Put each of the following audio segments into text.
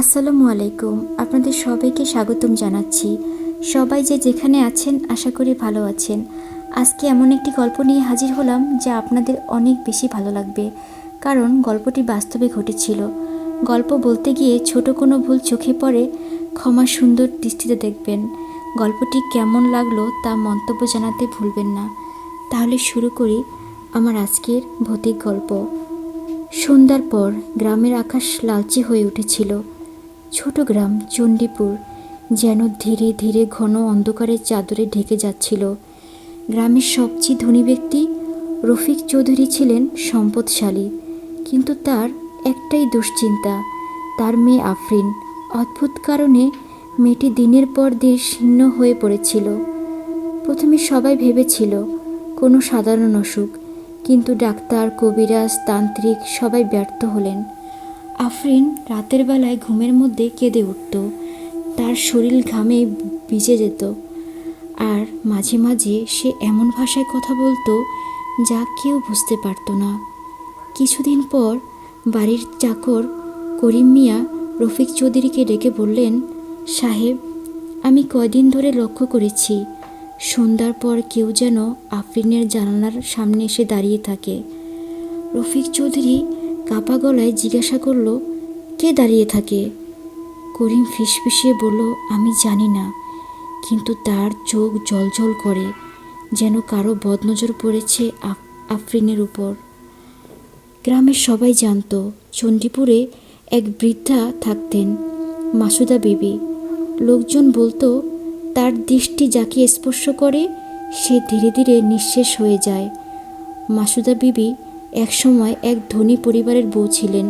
আসসালামু আলাইকুম। আপনাদের সবাইকে স্বাগতম জানাচ্ছি। সবাই যে যেখানে আছেন, আশা করি ভালো আছেন। আজকে এমন একটি গল্প নিয়ে হাজির হলাম যা আপনাদের অনেক বেশি ভালো লাগবে, কারণ গল্পটি বাস্তবে ঘটেছিল। গল্প বলতে গিয়ে ছোট কোনো ভুল চোখে পড়ে ক্ষমা সুন্দর দৃষ্টিতে দেখবেন। গল্পটি কেমন লাগল তা মন্তব্য জানাতে ভুলবেন না। তাহলে শুরু করি আমার আজকের ভৌতিক গল্প। সন্ধ্যার পর গ্রামের আকাশ লালচে হয়ে উঠেছিল। ছোট গ্রাম, চণ্ডীপুর, যেন ধীরে ধীরে ঘন অন্ধকারের চাদরে ঢেকে যাচ্ছিল। গ্রামের সবচেয়ে ধনী ব্যক্তি রফিক চৌধুরী ছিলেন সম্পদশালী, কিন্তু তার একটাই দুশ্চিন্তা, তার মেয়ে আফরিন। অদ্ভুত কারণে মেয়েটি দিনের পর দিন শীর্ণ হয়ে পড়েছিল। প্রথমে সবাই ভেবেছিল, কোনো সাধারণ অসুখ, কিন্তু ডাক্তার, কবিরাজ, তান্ত্রিক সবাই ব্যর্থ হলেন। আফরিন রাতের বেলায় ঘুমের মধ্যে কেঁদে উঠত। তার শরীর ঘামে ভিজে যেত। আর মাঝে মাঝে সে এমন ভাষায় কথা বলতো যা কেউ বুঝতে পারতো না। কিছুদিন পর বাড়ির চাকর করিম মিয়া রফিক চৌধুরীকে ডেকে বললেন, সাহেব, আমি কয়দিন ধরে লক্ষ্য করেছি, সন্ধ্যার পর কেউ যেন আফরিনের জানালার সামনে এসে দাঁড়িয়ে থাকে। রফিক চৌধুরী কাপা গলায় জিজ্ঞাসা করল, কে দাঁড়িয়ে থাকে? করিম ফিসফিসিয়ে বলল, আমি জানি না, কিন্তু তার চোখ জলজল করে, যেন কারও বদনজর পড়েছে আফ- আফরিনের উপর। গ্রামের সবাই জানত, চণ্ডীপুরে এক বৃদ্ধা থাকতেন, মাসুদা বিবি। লোকজন বলতো, তার দৃষ্টি যাকে স্পর্শ করে, সে ধীরে ধীরে নিঃশেষ হয়ে যায়। মাসুদা বিবি একসময় এক ধনী পরিবারের বউ ছিলেন,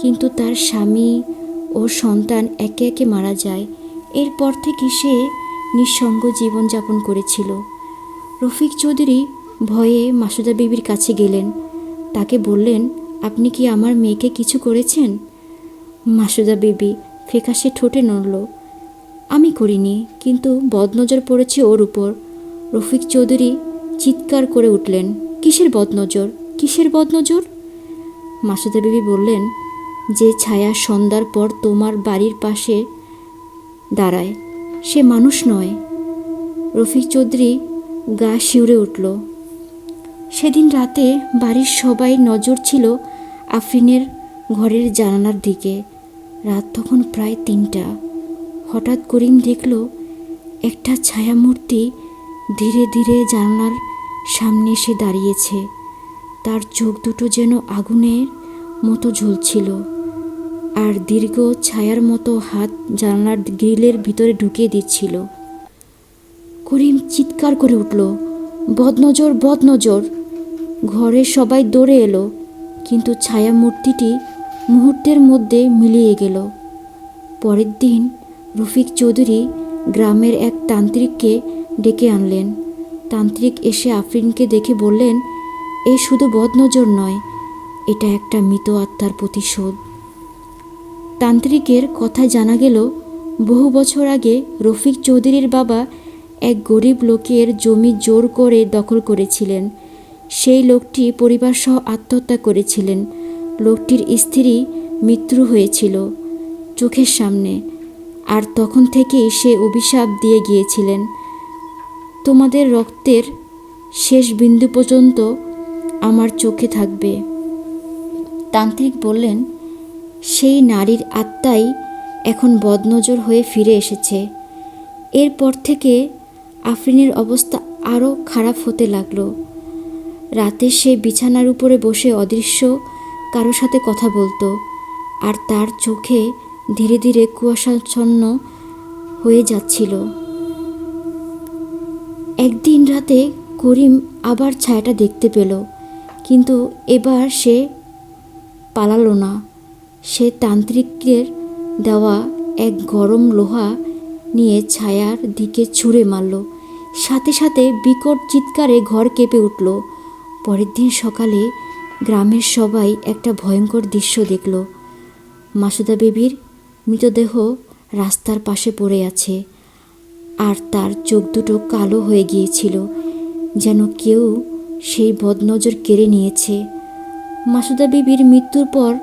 কিন্তু তার স্বামী ও সন্তান একে একে মারা যায়। এরপর থেকে সে নিঃসঙ্গ জীবনযাপন করেছিল। রফিক চৌধুরী ভয়ে মাসুদা বিবির কাছে গেলেন। তাকে বললেন, আপনি কি আমার মেয়েকে কিছু করেছেন? মাসুদা বিবি ফেকাশে ঠোঁটে নড়ল, আমি করিনি, কিন্তু বদনজর পড়েছে ওর উপর। রফিক চৌধুরী চিৎকার করে উঠলেন, কিসের বদনজর? কিসের বদনজর? মাসুদা বিবি বললেন, যে ছায়া সন্ধ্যার পর তোমার বাড়ির পাশে দাঁড়ায়, সে মানুষ নয়। রফিক চৌধুরী গা শিউরে উঠল। সেদিন রাতে বাড়ির সবাই নজর ছিল আফরিনের ঘরের জানালার দিকে। রাত তখন প্রায় তিনটা। হঠাৎ করিম দেখল, একটা ছায়ামূর্তি ধীরে ধীরে জানালার সামনে এসে দাঁড়িয়েছে। তার চোখ দুটো যেন আগুনের মতো ঝুলছিল আর দীর্ঘ ছায়ার মতো হাত জানলার গ্রিলের ভিতরে ঢুকিয়ে দিচ্ছিল। করিম চিৎকার করে উঠল, বদনজর বদনজর! ঘরে সবাই দৌড়ে এলো, কিন্তু ছায়া মূর্তিটি মুহূর্তের মধ্যে মিলিয়ে গেল। পরের দিন রফিক চৌধুরী গ্রামের এক তান্ত্রিককে ডেকে আনলেন। তান্ত্রিক এসে আফরিনকে দেখে বললেন এ শুধু বদনজর নয়, এটা একটা মৃত আত্মার প্রতিশোধ। তান্ত্রিকের কথা জানা গেল, বহু বছর আগে রফিক চৌধুরীর বাবা এক গরিব লোকের জমি জোর করে দখল করেছিলেন। সেই লোকটি পরিবারসহ আত্মহত্যা করেছিলেন। লোকটির স্ত্রী মৃত্যু হয়েছিল চোখের সামনে, আর তখন থেকেই সে অভিশাপ দিয়ে গিয়েছিলেন। তোমাদের রক্তের শেষ বিন্দু পর্যন্ত আমার চোখে থাকবে। তান্ত্রিক বললেন, সেই নারীর আত্মাই এখন বদনজর হয়ে ফিরে এসেছে। এরপর থেকে আফরিনের অবস্থা আরও খারাপ হতে লাগল। রাতে সে বিছানার উপরে বসে অদৃশ্য কারও সাথে কথা বলতো, আর তার চোখে ধীরে ধীরে কুয়াশাচ্ছন্ন হয়ে যাচ্ছিল। একদিন রাতে করিম আবার ছায়াটা দেখতে পেল। কিন্তু এবার সে পালালো না। সে তান্ত্রিকের দেওয়া এক গরম লোহা নিয়ে ছায়ার দিকে ছুঁড়ে মারল। সাথে সাথে বিকট চিৎকারে ঘর কেঁপে উঠল। পরের দিন সকালে গ্রামের সবাই একটা ভয়ঙ্কর দৃশ্য দেখল। মাসুদা বেবির মৃতদেহ রাস্তার পাশে পড়ে আছে আর তার চোখ দুটো কালো হয়ে গিয়েছিল, যেন কেউ সেই বদনজর কেড়ে নিয়েছে। মাসুদা বিবির মৃত্যুর পর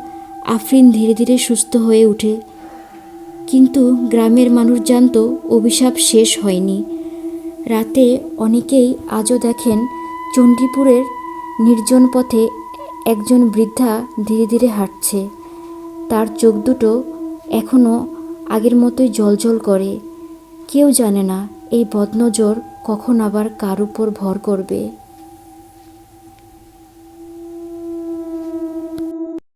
আফরিন ধীরে ধীরে সুস্থ হয়ে উঠে কিন্তু গ্রামের মানুষ জানতো অভিশাপ শেষ হয়নি। রাতে অনেকেই আজও দেখেন চণ্ডীপুরের নির্জন পথে একজন বৃদ্ধা ধীরে ধীরে হাঁটছে। তার চোখ দুটো এখনও আগের মতোই জলজল করে। কেউ জানে না এই বদনজর কখন আবার কার উপর ভর করবে।